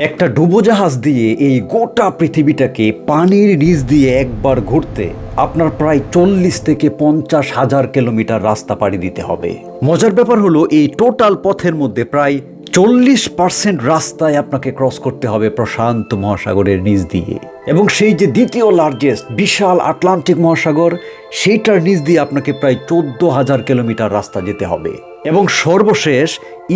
একটা ডুবোজাহাজ দিয়ে এই গোটা পৃথিবীটাকে পানির নিচ দিয়ে একবার ঘুরতে আপনার প্রায় চল্লিশ থেকে পঞ্চাশ হাজার কিলোমিটার রাস্তা পাড়ি দিতে হবে। মজার ব্যাপার হলো, এই টোটাল পথের মধ্যে প্রায় চল্লিশ পার্সেন্ট রাস্তায় আপনাকে ক্রস করতে হবে প্রশান্ত মহাসাগরের নিচ দিয়ে। এবং সেই যে দ্বিতীয় লার্জেস্ট বিশাল আটলান্টিক মহাসাগর, সেইটার নিচ দিয়ে আপনাকে প্রায় চোদ্দ হাজার কিলোমিটার রাস্তা যেতে হবে। এবং সর্বশেষ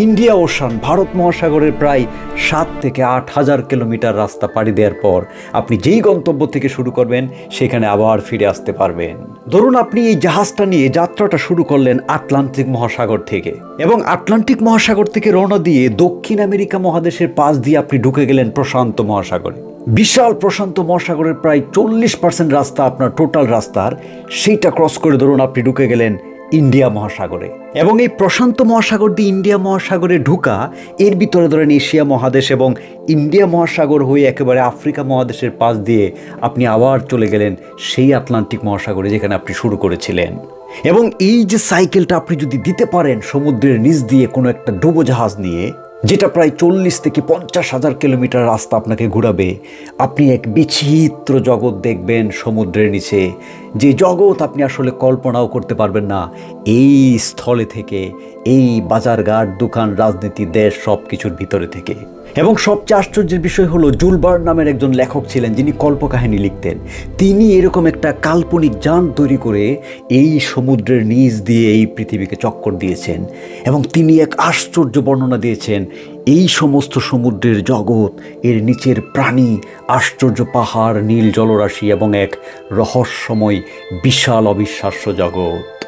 ইন্ডিয়া ওশান, ভারত মহাসাগরের প্রায় সাত থেকে আট হাজার কিলোমিটার রাস্তা পাড়ি দেওয়ার পর আপনি যেই গন্তব্য থেকে শুরু করবেন, সেখানে আবার ফিরে আসতে পারবেন। ধরুন আপনি এই জাহাজটা নিয়ে যাত্রাটা শুরু করলেন আটলান্টিক মহাসাগর থেকে এবং আটলান্টিক মহাসাগর থেকে রওনা দিয়ে দক্ষিণ আমেরিকা মহাদেশের পাশ দিয়ে আপনি ঢুকে গেলেন প্রশান্ত মহাসাগরে। বিশাল প্রশান্ত মহাসাগরের প্রায় চল্লিশ পার্সেন্ট রাস্তা আপনার টোটাল রাস্তার, সেইটা ক্রস করে ধরুন আপনি ঢুকে গেলেন ইন্ডিয়া মহাসাগরে। এবং এই প্রশান্ত মহাসাগর দিয়ে ইন্ডিয়া মহাসাগরে ঢুকা, এর ভিতরে ধরেন এশিয়া মহাদেশ এবং ইন্ডিয়া মহাসাগর হয়ে একেবারে আফ্রিকা মহাদেশের পাশ দিয়ে আপনি আবার চলে গেলেন সেই আটলান্টিক মহাসাগরে যেখানে আপনি শুরু করেছিলেন। এবং এই যে সাইকেলটা আপনি যদি দিতে পারেন সমুদ্রের নিচ দিয়ে কোনো একটা ডুবোজাহাজ নিয়ে, যেটা প্রায় চল্লিশ থেকে পঞ্চাশ হাজার কিলোমিটার রাস্তা আপনাকে ঘুরাবে, আপনি এক বিচিত্র জগৎ দেখবেন সমুদ্রের নিচে। যে জগৎ আপনি আসলে কল্পনাও করতে পারবেন না, এই স্থলে থেকে, এই বাজারঘাট, দোকান, রাজনীতি, দেশ সব কিছুর ভিতরে থেকে। এবং সবচেয়ে আশ্চর্যের বিষয় হলো, জুলবার নামের একজন লেখক ছিলেন যিনি কল্পকাহিনী লিখতেন। তিনি এরকম একটা কাল্পনিক যান তৈরি করে এই সমুদ্রের নিচ দিয়ে এই পৃথিবীকে চক্কর দিয়েছেন এবং তিনি এক আশ্চর্য বর্ণনা দিয়েছেন এই সমস্ত সমুদ্রের জগৎ, এর নিচের প্রাণী, আশ্চর্য পাহাড়, নীল জলরাশি এবং এক রহস্যময়, বিশাল অবিশ্বাস্য জগৎ।